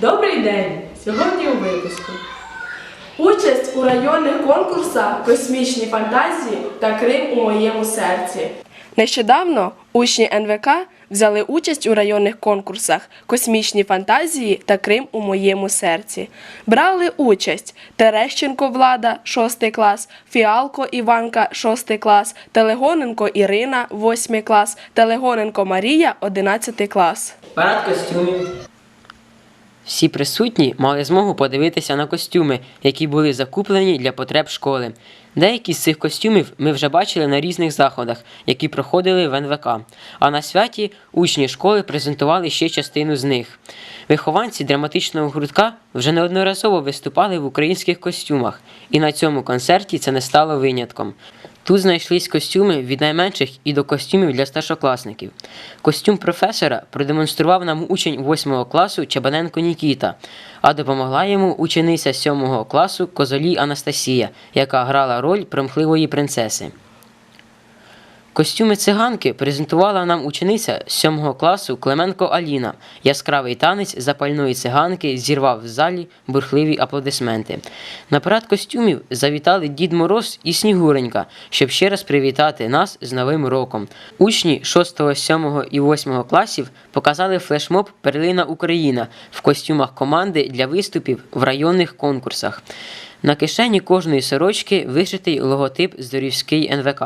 Добрий день! Сьогодні у випуску. Участь у районних конкурсах Космічні фантазії та Крим у моєму серці. Нещодавно учні НВК взяли участь у районних конкурсах Космічні фантазії та Крим у моєму серці. Брали участь Терещенко Влада, 6 клас, Фіалко Іванка, 6 клас, Телегоненко Ірина, 8 клас, Телегоненко Марія, 11 клас. Парад костюмів. Всі присутні мали змогу подивитися на костюми, які були закуплені для потреб школи. Деякі з цих костюмів ми вже бачили на різних заходах, які проходили в НВК. А на святі учні школи презентували ще частину з них. Вихованці драматичного гуртка вже неодноразово виступали в українських костюмах, і на цьому концерті це не стало винятком. Тут знайшлись костюми від найменших і до костюмів для старшокласників. Костюм професора продемонстрував нам учень 8 класу Чабаненко Нікіта, а допомогла йому учениця 7 класу Козолій Анастасія, яка грала роль примхливої принцеси. Костюми циганки презентувала нам учениця 7 класу Клименко Аліна. Яскравий танець запальної циганки зірвав в залі бурхливі аплодисменти. На парад костюмів завітали Дід Мороз і Снігуренька, щоб ще раз привітати нас з Новим роком. Учні 6, 7 і 8 класів показали флешмоб Перлина Україна в костюмах команди для виступів в районних конкурсах. На кишені кожної сорочки вишитий логотип Зорівський НВК.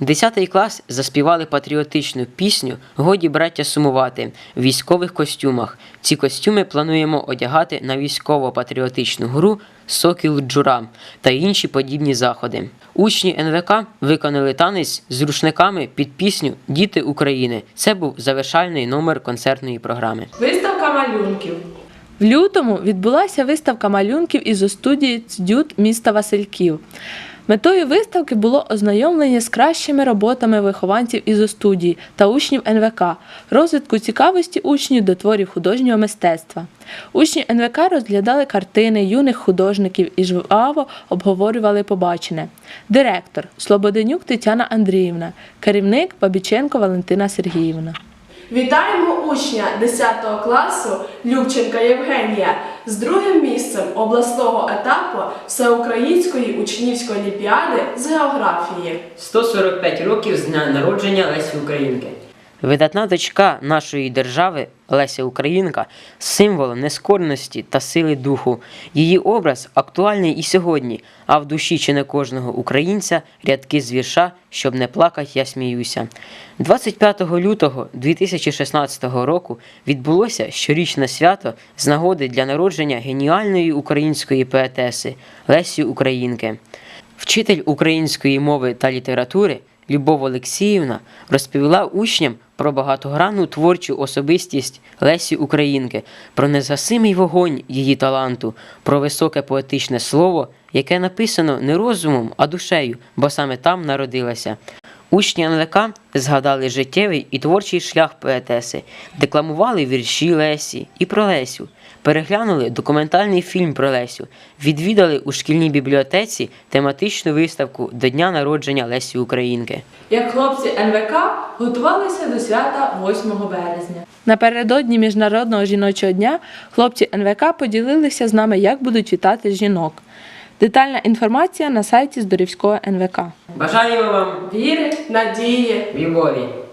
Десятий клас заспівали патріотичну пісню Годі браття сумувати в військових костюмах. Ці костюми плануємо одягати на військово-патріотичну гру Сокіл Джура та інші подібні заходи. Учні НВК виконали танець з рушниками під пісню Діти України. Це був завершальний номер концертної програми. Виставка малюнків. В лютому відбулася виставка малюнків із студії Цдют міста Васильків. Метою виставки було ознайомлення з кращими роботами вихованців із студії та учнів НВК, розвитку цікавості учнів до творів художнього мистецтва. Учні НВК розглядали картини юних художників і жваво обговорювали побачене. Директор Слободенюк Тетяна Андріївна, керівник Бабіченко Валентина Сергіївна. Вітаємо учня 10 класу Любченка Євгенія з другим місцем обласного етапу Всеукраїнської учнівської олімпіади з географії. 145 років з дня народження Лесі Українки. Видатна дочка нашої держави Леся Українка символ нескорності та сили духу. Її образ актуальний і сьогодні, а в душі чи не кожного українця рядки з вірша, щоб не плакать, я сміюся. 25 лютого 2016 року відбулося щорічне свято з нагоди для народження геніальної української поетеси Лесі Українки. Вчитель української мови та літератури Любов Олексіївна розповіла учням про багатогранну творчу особистість Лесі Українки, про незгасимий вогонь її таланту, про високе поетичне слово, яке написано не розумом, а душею, бо саме там народилася. Учні НВК згадали життєвий і творчий шлях поетеси, декламували вірші Лесі і про Лесю, переглянули документальний фільм про Лесю, відвідали у шкільній бібліотеці тематичну виставку до дня народження Лесі Українки. Як хлопці НВК готувалися до свята 8 березня. Напередодні Міжнародного жіночого дня хлопці НВК поділилися з нами, як будуть вітати жінок. Детальна інформація на сайті Здорівського НВК. Бажаємо вам Віри, надії, любові!